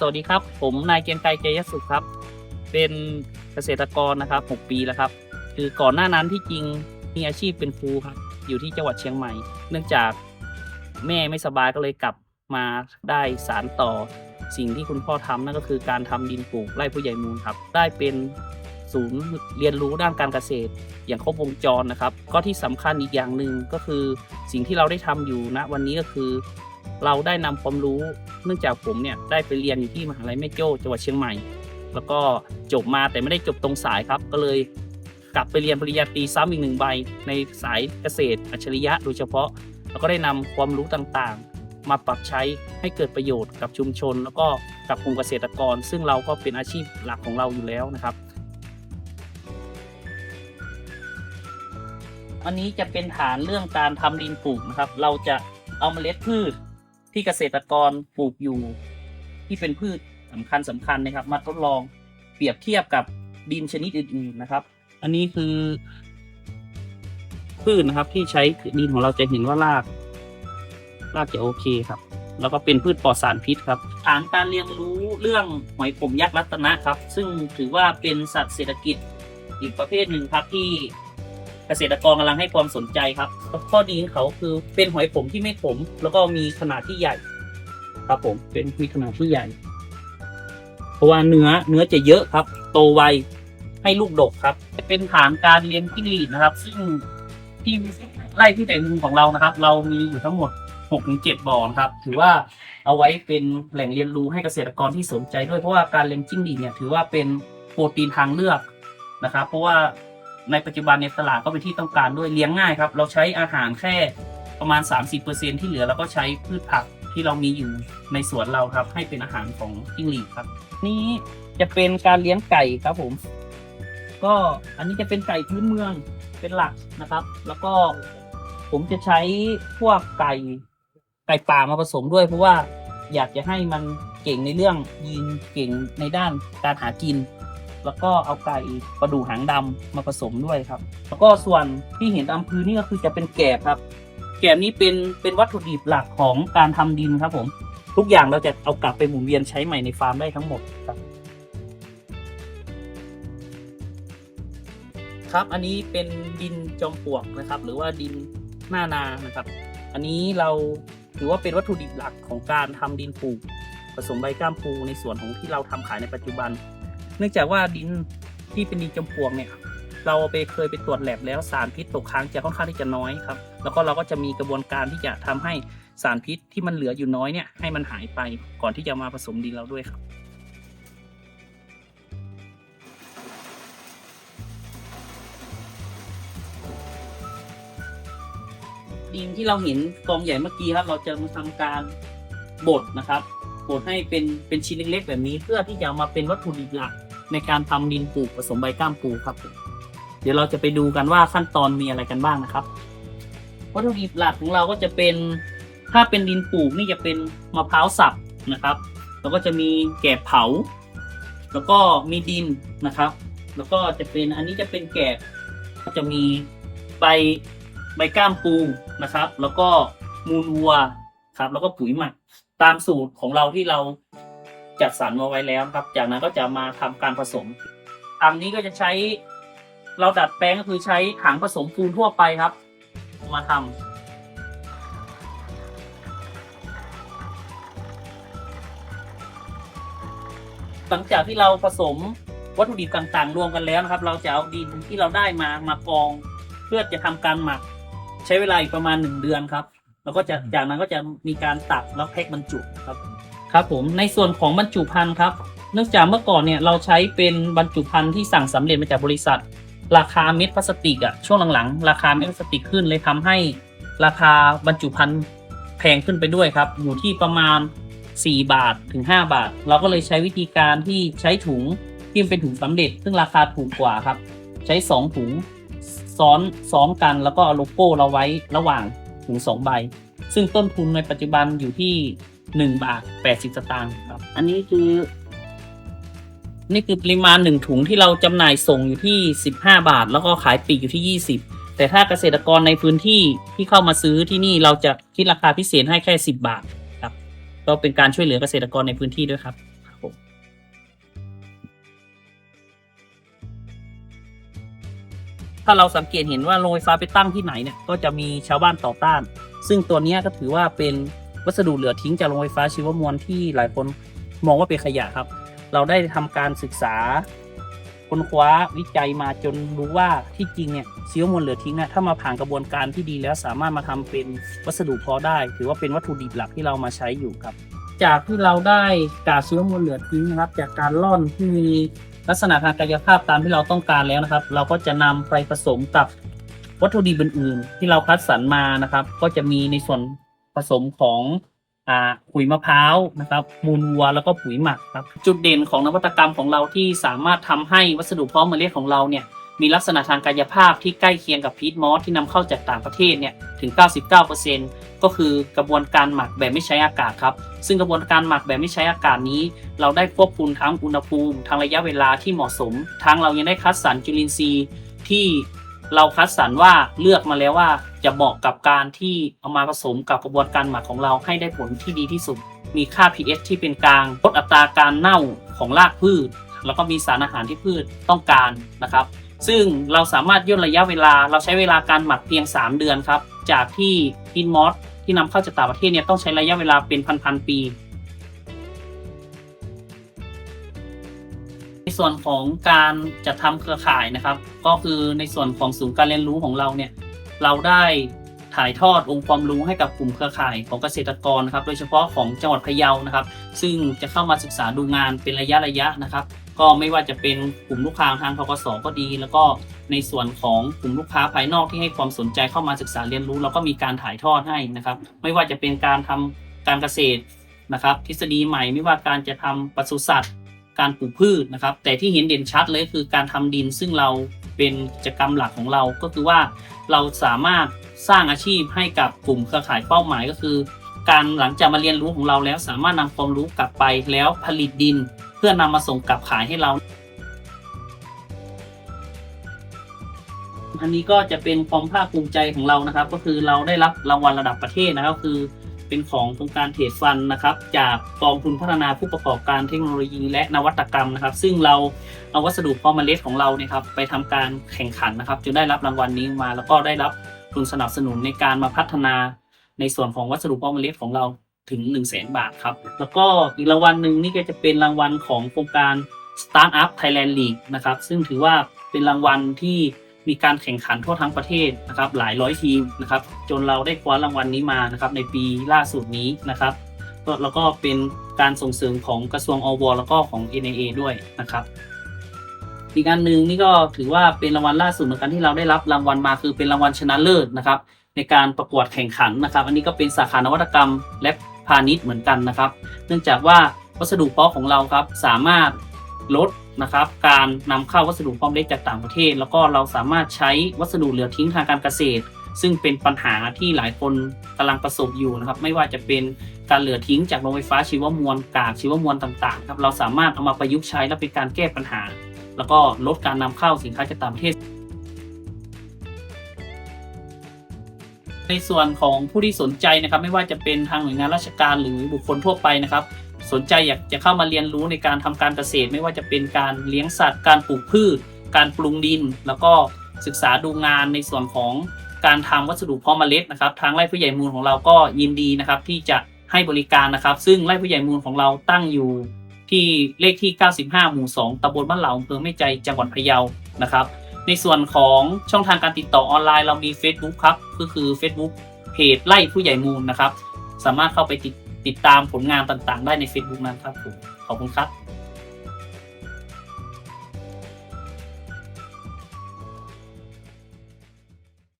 สวัสดีครับ ผมนายเกียงไกรเจยสุขครับ เป็นเกษตรกรนะครับ 6 ปีแล้วครับ คือก่อนหน้านั้นที่จริงมีอาชีพเป็นครูครับ อยู่ที่จังหวัดเชียงใหม่ เนื่องจากแม่ไม่สบายก็เลยกลับมาได้สารต่อ สิ่งที่คุณพ่อทำนั่นก็คือการทำดินปลูกไร่ผู้ใหญ่มูลครับ ได้เป็นศูนย์เรียนรู้ด้านการเกษตร อย่างครบวงจรนะครับ ก็ที่สำคัญอีกอย่างหนึ่งก็คือสิ่งที่เราได้ทำอยู่ณวันนี้ก็คือ เราได้นำความรู้เนื่องจากผมเนี่ยได้ไปเรียนอยู่ที่มหาลัยแม่โจ้จังหวัดเชียงใหม่ แล้วก็จบมาแต่ไม่ได้จบตรงสายครับ ก็เลยกลับไปเรียนปริญญาตรีซ้ำอีกหนึ่งใบ ในสายเกษตร อัจฉริยะโดยเฉพาะ แล้วก็ได้นำความรู้ต่างๆ มาปรับใช้ให้เกิดประโยชน์กับชุมชน แล้วก็กับกลุ่มเกษตรกร ซึ่งเราก็เป็นอาชีพหลักของเราอยู่แล้วนะครับอันนี้จะเป็นฐานเรื่องการทำดินปลูกนะครับ เราจะเอาเมล็ดพืช ที่เกษตรกรปลูกอยู่ ที่เป็นพืชสำคัญสำคัญนะครับ มาทดลองเปรียบเทียบกับดินชนิดอื่นๆนะครับ อันนี้คือพืชนะครับที่ใช้ดินของเราจะเห็นว่าราก รากจะโอเคครับ แล้วก็เป็นพืชปลอดสารพิษครับฐานการเรียนรู้เรื่องหอยผมยักษ์รัตนะครับ ซึ่งถือว่าเป็นสัตว์เศรษฐกิจอีกประเภทหนึ่งครับที่ เกษตรกรกำลังให้ความสนใจครับ ข้อดีของเขาคือเป็นหอยผมที่ไม่ขมแล้วก็มีขนาดที่ใหญ่ ครับผมเป็นมีขนาดที่ใหญ่ เพราะว่าเนื้อเนื้อจะเยอะครับ โตไวให้ลูกดกครับ เป็นฐานการเลี้ยงจิ้งหรีดนะครับ ซึ่งที่ไร่ที่แต่งมุมของเรานะครับ เรามีอยู่ทั้งหมด6กถึงเจ็ดบ่อนะครับ ถือว่าเอาไว้เป็นแหล่งเรียนรู้ให้เกษตรกรที่สนใจด้วยเพราะว่าการเลี้ยงจิ้งหรีดเนี่ยถือว่าเป็นโปรตีนทางเลือกนะครับ เพราะว่า ในปัจจุบันในตลาดก็เป็นที่ต้องการด้วยเลี้ยงง่ายครับ เราใช้อาหารแค่ประมาณ 30%ที่เหลือเราก็ใช้พืชผักที่เรามีอยู่ในสวนเราครับ ให้เป็นอาหารของจิ้งหรีดครับ นี่จะเป็นการเลี้ยงไก่ครับผม ก็อันนี้จะเป็นไก่พื้นเมืองเป็นหลักนะครับ แล้วก็ผมจะใช้พวกไก่ไก่ป่ามาผสมด้วย เพราะว่าอยากจะให้มันเก่งในเรื่องยีนเก่งในด้านการหากิน แล้วก็เอาไก่ประดูหางดำมาผสมด้วยครับ แล้วก็ส่วนที่เห็นตามพื้นนี่ก็คือจะเป็นแกบครับ แกบนี้เป็นเป็นวัตถุดิบหลักของการทำดินครับผม ทุกอย่างเราจะเอากลับไปหมุนเวียนใช้ใหม่ในฟาร์มได้ทั้งหมดครับ ครับอันนี้เป็นดินจอมปลวกนะครับ หรือว่าดินหน้านานะครับ อันนี้เราถือว่าเป็นวัตถุดิบหลักของการทำดินปลูกผสมใบก้ามปูในส่วนของที่เราทำขายในปัจจุบัน เนื่องจากว่าดินที่เป็นดินจอมปลวกเนี่ยเราไปเคยไปตรวจแลบแล้วสารพิษตกค้างจะค่อนข้างที่จะน้อยครับแล้วก็เราก็จะมีกระบวนการที่จะทำให้สารพิษที่มันเหลืออยู่น้อยเนี่ยให้มันหายไปก่อนที่จะมาผสมดินเราด้วยครับดินที่เราเห็นกองใหญ่เมื่อกี้ครับ เราจะมาทำการบดนะครับบดให้เป็นเป็นชิ้นเล็กๆแบบนี้เพื่อที่จะมาเป็นวัตถุดิบหลัก ในการทำดินปลูกผสมใบก้ามปูครับ เดี๋ยวเราจะไปดูกันว่าขั้นตอนมีอะไรกันบ้างนะครับวัตถุดิบหลักของเราก็จะเป็นถ้าเป็นดินปลูกนี่จะเป็นมะพร้าวสับนะครับ แล้วก็จะมีแกบเผา แล้วก็มีดินนะครับ แล้วก็จะเป็นอันนี้จะเป็นแกบก็จะมีใบใบก้ามปูนะครับ แล้วก็มูลวัวครับ แล้วก็ปุ๋ยหมักตามสูตรของเราที่เรา จัดสรรมาไว้แล้วครับ จากนั้นก็จะมาทำการผสมอันนี้ก็จะใช้เราดัดแปลงก็คือใช้ถังผสมปูนทั่วไปครับ มาทำหลังจากที่เราผสมวัตถุดิบต่างๆ รวมกันแล้วนะครับ เราจะเอาดินที่เราได้มามากอง เพื่อจะทำการหมัก ใช้เวลาอีกประมาณหนึ่งเดือนครับ แล้วก็จะจากนั้นก็จะมีการตัดแล้วแพ็คบรรจุครับ ครับผมในส่วนของบรรจุภัณฑ์ครับ เนื่องจากเมื่อก่อนเนี่ยเราใช้เป็นบรรจุภัณฑ์ที่สั่งสำเร็จมาจากบริษัท ราคาเม็ดพลาสติกอะช่วงหลังๆ ราคาเม็ดพลาสติกขึ้นเลยทำให้ราคาบรรจุภัณฑ์แพงขึ้นไปด้วยครับ อยู่ที่ประมาณ 4 บาทถึง 5 บาท เราก็เลยใช้วิธีการที่ใช้ถุงที่เป็นถุงสำเร็จ ซึ่งราคาถูกกว่าครับ ใช้ 2 ถุงซ้อนซ้อนกันแล้วก็เอาโลโก้เราไว้ระหว่างถุง2ใบ ซึ่งต้นทุนในปัจจุบันอยู่ที่ หนึ่งบาทแปดสิบสตางค์ครับ อันนี้คือ นี่คือปริมาณหนึ่งถุงที่เราจำหน่ายส่งอยู่ที่สิบห้าบาท แล้วก็ขายปีกอยู่ที่ยี่สิบแต่ถ้าเกษตรกรในพื้นที่ที่เข้ามาซื้อที่นี่เราจะคิดราคาพิเศษให้แค่สิบบาทครับ ก็เป็นการช่วยเหลือเกษตรกรในพื้นที่ด้วยครับถ้าเราสังเกตเห็นว่าโรงไฟฟ้าไปตั้งที่ไหนเนี่ยก็จะมีชาวบ้านต่อต้าน ซึ่งตัวนี้ก็ถือว่าเป็น วัสดุเหลือทิ้งจากโรงไฟฟ้าชีวมวลที่หลายคนมองว่าเป็นขยะครับ เราได้ทำการศึกษาค้นคว้าวิจัยมาจนรู้ว่าที่จริงเนี่ยชีวมวลเหลือทิ้งเนี่ยถ้ามาผ่านกระบวนการที่ดีแล้วสามารถมาทำเป็นวัสดุพอได้ ถือว่าเป็นวัตถุดิบหลักที่เรามาใช้อยู่ครับ จากที่เราได้กากชีวมวลเหลือทิ้งนะครับ จากการล่อนที่มีลักษณะทางกายภาพตามที่เราต้องการแล้วนะครับ เราก็จะนำไปผสมกับวัตถุดิบอื่นๆ ที่เราคัดสรรมานะครับ ก็จะมีในส่วน สมของปุ๋ยมะพร้าวนะครับมูลวัวแล้วก็ปุ๋ยหมักครับจุดเด่นของนวัตกรรมของเราที่สามารถทำให้วัสดุเพาะเมล็ดของเราเนี่ยมีลักษณะทางกายภาพที่ใกล้เคียงกับพีทมอสที่นำเข้าจากต่างประเทศเนี่ยถึง 99%ก็คือกระบวนการหมักแบบไม่ใช้อากาศครับ ซึ่งกระบวนการหมักแบบไม่ใช้อากาศนี้ เราได้ควบคุมทั้งอุณหภูมิทั้งระยะเวลาที่เหมาะสม ทั้งเรายังได้คัดสรรจุลินทรีย์ที่ เราคัดสรรว่าเลือกมาแล้วว่าจะเหมาะกับการที่เอามาผสมกับกระบวนการหมักของเราให้ได้ผลที่ดีที่สุด มีค่า pH ที่เป็นกลางลดอัตราการเน่าของรากพืช แล้วก็มีสารอาหารที่พืชต้องการนะครับ ซึ่งเราสามารถย่นระยะเวลา เราใช้เวลาการหมักเพียง 3 เดือนครับ จากที่พินมอสที่นำเข้าจากต่างประเทศเนี่ยต้องใช้ระยะเวลาเป็นพันๆปี ส่วนของการจัดทำเครือข่ายนะครับ ก็คือในส่วนของศูนย์การเรียนรู้ของเราเนี่ยเราได้ถ่ายทอดองค์ความรู้ให้กับกลุ่มเครือข่ายของเกษตรกรนะครับ โดยเฉพาะของจังหวัดพะเยานะครับ ซึ่งจะเข้ามาศึกษาดูงานเป็นระยะระยะนะครับ ก็ไม่ว่าจะเป็นกลุ่มลูกค้าทางทกสก็ดี แล้วก็ในส่วนของกลุ่มลูกค้าภายนอกที่ให้ความสนใจเข้ามาศึกษาเรียนรู้เราก็มีการถ่ายทอดให้นะครับ ไม่ว่าจะเป็นการทำการเกษตรนะครับ ทฤษฎีใหม่ไม่ว่าการจะทำปศุสัตว์ การปลูกพืชนะครับ แต่ที่เห็นเด่นชัดเลยคือการทำดินซึ่งเราเป็นกิจกรรมหลักของเราก็คือว่าเราสามารถสร้างอาชีพให้กับกลุ่มเครือข่ายเป้าหมายก็คือ การหลังจากมาเรียนรู้ของเราแล้ว สามารถนำความรู้กลับไปแล้วผลิตดิน เพื่อนำมาส่งกลับขายให้เราอันนี้ก็จะเป็นความภาคภูมิใจของเรานะครับ ก็คือเราได้รับรางวัลระดับประเทศนะครับคือ เป็นของโครงการเทรดฟันนะครับ จากกองทุนพัฒนาผู้ประกอบการเทคโนโลยีและนวัตกรรมนะครับ ซึ่งเราเอาวัสดุพาะเมล็ดของเราเนี่ยครับไปทำการแข่งขันนะครับจนได้รับรางวัลนี้มา แล้วก็ได้รับทุนสนับสนุนในการมาพัฒนาในส่วนของวัสดุพาะเมล็ดของเราถึง 1 0 0 0 0แบาทครับ แล้วก็อีกรางวัลหนึ่งนี่ก็จะเป็นรางวัลของโครงการ Startup Thailand League นะครับ ซึ่งถือว่าเป็นรางวัลที่ มีการแข่งขันทั่วทั้งประเทศนะครับหลายร้อยทีมนะครับจนเราได้คว้ารางวัลนี้มานะครับในปีล่าสุดนี้นะครับแล้วก็เป็นการส่งเสริมของกระทรวงอวแล้วก็ของ NAA ด้วยนะครับอีกอันหนึ่งนี่ก็ถือว่าเป็นรางวัลล่าสุดเหมือนกันที่เราได้รับรางวัลมาคือเป็นรางวัลชนะเลิศนะครับ ในการประกวดแข่งขันนะครับ อันนี้ก็เป็นสาขานวัตกรรมและพาณิชย์เหมือนกันนะครับ เนื่องจากว่าวัสดุเพาะของเราครับสามารถลด นะครับการนำเข้าวัสดุเพาะเล็กจากต่างประเทศ แล้วก็เราสามารถใช้วัสดุเหลือทิ้งทางการเกษตร ซึ่งเป็นปัญหาที่หลายคนกำลังประสบอยู่นะครับไม่ว่าจะเป็นการเหลือทิ้งจากโรงไฟฟ้าชีวมวลกากชีวมวลต่างๆครับเราสามารถเอามาประยุกต์ใช้และเป็นการแก้ปัญหา แล้วก็ลดการนำเข้าสินค้าจากต่างประเทศในส่วนของผู้ที่สนใจนะครับ ไม่ว่าจะเป็นทางหน่วยงานราชการหรือบุคคลทั่วไปนะครับ สนใจอยากจะเข้ามาเรียนรู้ในการทำการเกษตร ไม่ว่าจะเป็นการเลี้ยงสัตว์ การปลูกพืช การปรุงดิน แล้วก็ศึกษาดูงานในส่วนของการทำวัสดุเพาะเมล็ดนะครับ ทางไร่ผู้ใหญ่มูลของเราก็ยินดีนะครับ ที่จะให้บริการนะครับ ซึ่งไร่ผู้ใหญ่มูลของเราตั้งอยู่ที่เลขที่ 95 หมู่ 2ตำบลบ้านเหลาอำเภอแม่ใจ จังหวัดพะเยา นะครับ ในส่วนของช่องทางการติดต่อออนไลน์เรามี Facebook ครับ ก็คือ Facebook เพจไล่ผู้ใหญ่มูลนะครับ สามารถเข้าไปติด ติดตามผลงานต่างๆ ได้ใน Facebook นั้นครับผมขอบคุณครับ